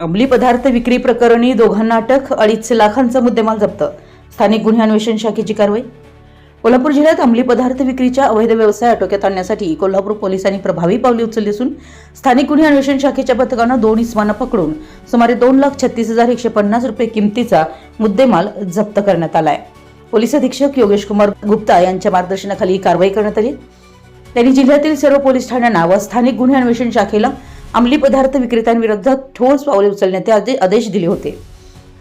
अंमली पदार्थ विक्री प्रकरणी दोघांना अटक अडीच लाखांचा मुद्देमाल जप्त. स्थानिक गुन्हे अन्वेषण शाखेची कारवाई? कोल्हापूर जिल्ह्यात अंमली पदार्थ विक्रीच्या अवैध व्यवसाय आटोक्यात आणण्यासाठी कोल्हापूर पोलिसांनी प्रभावी पावले उचलली असून स्थानिक गुन्हे अन्वेषण शाखेच्या पथकानं दोन इसमानं पकडून सुमारे दोन लाख छत्तीस हजार एकशे पन्नास रुपये किमतीचा मुद्देमाल जप्त करण्यात आलाय. पोलीस अधीक्षक योगेश कुमार गुप्ता यांच्या मार्गदर्शनाखाली ही कारवाई करण्यात आली. त्यांनी जिल्ह्यातील सर्व पोलीस ठाण्यांना व स्थानिक गुन्हे अन्वेषण शाखेला अंमली पदार्थ विक्रेत्यांविरोधात ठोस पावले उचलण्याचे आदेश दिले होते.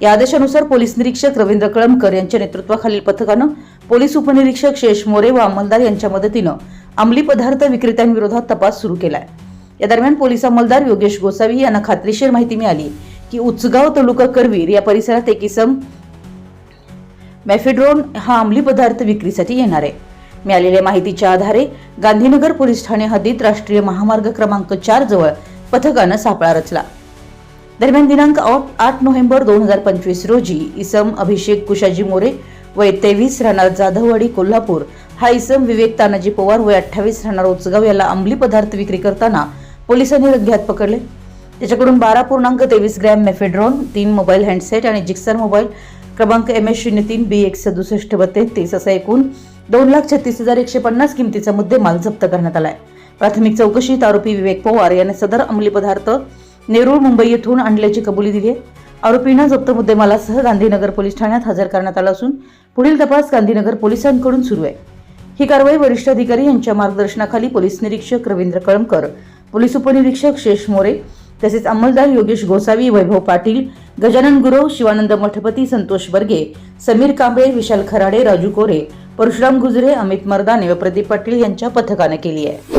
या आदेशानुसार पोलीस निरीक्षक रवींद्र कळमकर यांच्या नेतृत्वाखालील पथकानं पोलीस उपनिरीक्षक शेष मोरे व अंमलदार यांच्या मदतीनं अंमली पदार्थ विक्रेत्यांविरोधात तपास सुरू केलाय. या दरम्यान पोलीस अंमलदार योगेश गोसावी यांना खात्रीशीर माहिती मिळाली की उचगाव तालुका करवीर या परिसरात एक इसम मॅफेड्रोन हा अंमली पदार्थ विक्रीसाठी येणार आहे. मिळालेल्या माहितीच्या आधारे गांधीनगर पोलीस ठाणे हद्दीत राष्ट्रीय महामार्ग क्रमांक चार जवळ पथकानं सापळा रचला. दरम्यान दिनांक आठ- नोव्हेंबर दोन हजार पंचवीस रोजी इसम अभिषेक कुशाजी मोरे वय तेवीस राहणार जाधववाडी कोल्हापूर. हा इसम विवेक तानाजी पवार वय अठ्ठावीस राहणार उचगाव याला अंमली पदार्थ विक्री करताना पोलिसांनी रंग्यात पकडले. त्याच्याकडून बारा पूर्णांक तेवीस ग्रॅम मेफेड्रॉन तीन मोबाईल हँडसेट आणि जिक्सर मोबाईल क्रमांक एम एस शून्य तीन बी एक सदुसष्ट बत्तेहतीस असा एकूण दोन लाख छत्तीस हजार एकशे पन्नास किमतीचा मुद्देमाल जप्त करण्यात आला आहे प्राथमिक चौकशीत आरोपी विवेक पवार याने सदर अंमली पदार्थ नेरूळ मुंबई येथून आणल्याची कबुली दिली आहे. आरोपींना जप्त मुद्देमालासह गांधीनगर पोलीस ठाण्यात हजर करण्यात आला असून पुढील तपास गांधीनगर पोलिसांकडून सुरू आहे. ही कारवाई वरिष्ठ अधिकारी यांच्या मार्गदर्शनाखाली पोलीस निरीक्षक रवींद्र कळमकर पोलीस उपनिरीक्षक शेष मोरे तसेच अंमलदार योगेश गोसावी वैभव पाटील गजानन गुरव शिवानंद मठपती संतोष बर्गे समीर कांबळे विशाल खराडे राजू कोरे परशुराम गुजरे अमित मर्दाने व प्रदीप पाटील यांच्या पथकाने केली आहे.